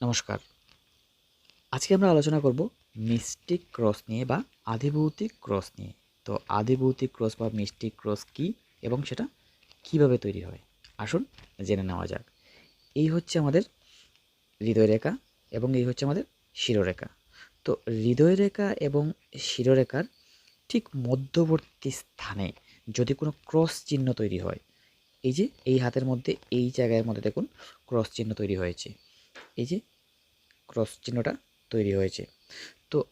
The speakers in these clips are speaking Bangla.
নমস্কার। আজকে আমরা আলোচনা করব মিস্টিক ক্রস নিয়ে বা আদিভৌতিক ক্রস নিয়ে। তো আদিভৌতিক ক্রস বা মিস্টিক ক্রস কি এবং সেটা কীভাবে তৈরি হয়? আসুন জেনে নেওয়া যাক। এই হচ্ছে আমাদের হৃদয়রেখা এবং এই হচ্ছে আমাদের শিরোরেখা। তো হৃদয়রেখা এবং শিরোরেখার ঠিক মধ্যবর্তী স্থানে যদি কোনো ক্রস চিহ্ন তৈরি হয়, এই যে এই হাতের মধ্যে, এই জায়গার মধ্যে দেখুন ক্রস চিহ্ন তৈরি হয়েছে। এই যে ক্রস চিহ্নটা তৈরি হয়েছে। তো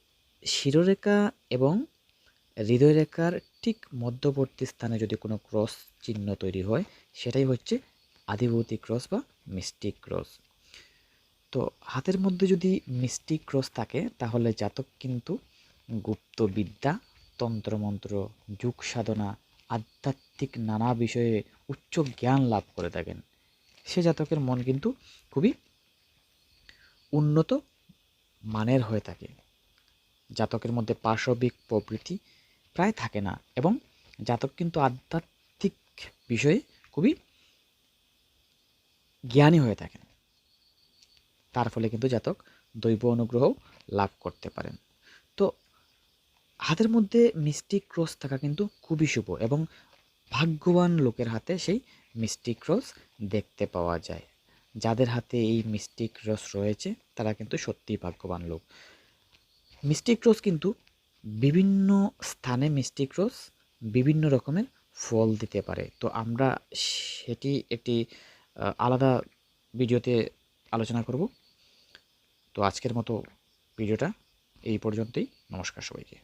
শিরোরেখা এবং হৃদয়রেখার ঠিক মধ্যবর্তী স্থানে যদি কোনো ক্রস চিহ্ন তৈরি হয়, সেটাই হচ্ছে আদিভৌতিক ক্রস বা মিস্টিক ক্রস। তো হাতের মধ্যে যদি মিস্টিক ক্রস থাকে, তাহলে জাতক কিন্তু গুপ্ত বিদ্যা, তন্ত্রমন্ত্র, যুগ সাধনা, আধ্যাত্মিক নানা বিষয়ে উচ্চ জ্ঞান লাভ করে থাকেন। সে জাতকের মন কিন্তু খুবই উন্নত মানের হয়ে থাকে। জাতকের মধ্যে পাশবিক প্রবৃত্তি প্রায় থাকে না এবং জাতক কিন্তু আধ্যাত্মিক বিষয়ে খুবই জ্ঞানী হয়ে থাকেন। তার ফলে কিন্তু জাতক দৈব অনুগ্রহ লাভ করতে পারেন। তো হাতের মধ্যে মিষ্টি ক্রস থাকা কিন্তু খুবই শুভ এবং ভাগ্যবান লোকের হাতে সেই মিষ্টি ক্রস দেখতে পাওয়া যায়। যাদের হাতে এই মিস্টিক রস রয়েছে, তারা কিন্তু সত্যিই ভাগ্যবান লোক। মিস্টিক রস কিন্তু বিভিন্ন স্থানে মিস্টিক রস বিভিন্ন রকমের ফল দিতে পারে। তো আমরা সেটি একটি আলাদা ভিডিওতে আলোচনা করব। তো আজকের মতো ভিডিওটা এই পর্যন্তই। নমস্কার সবাইকে।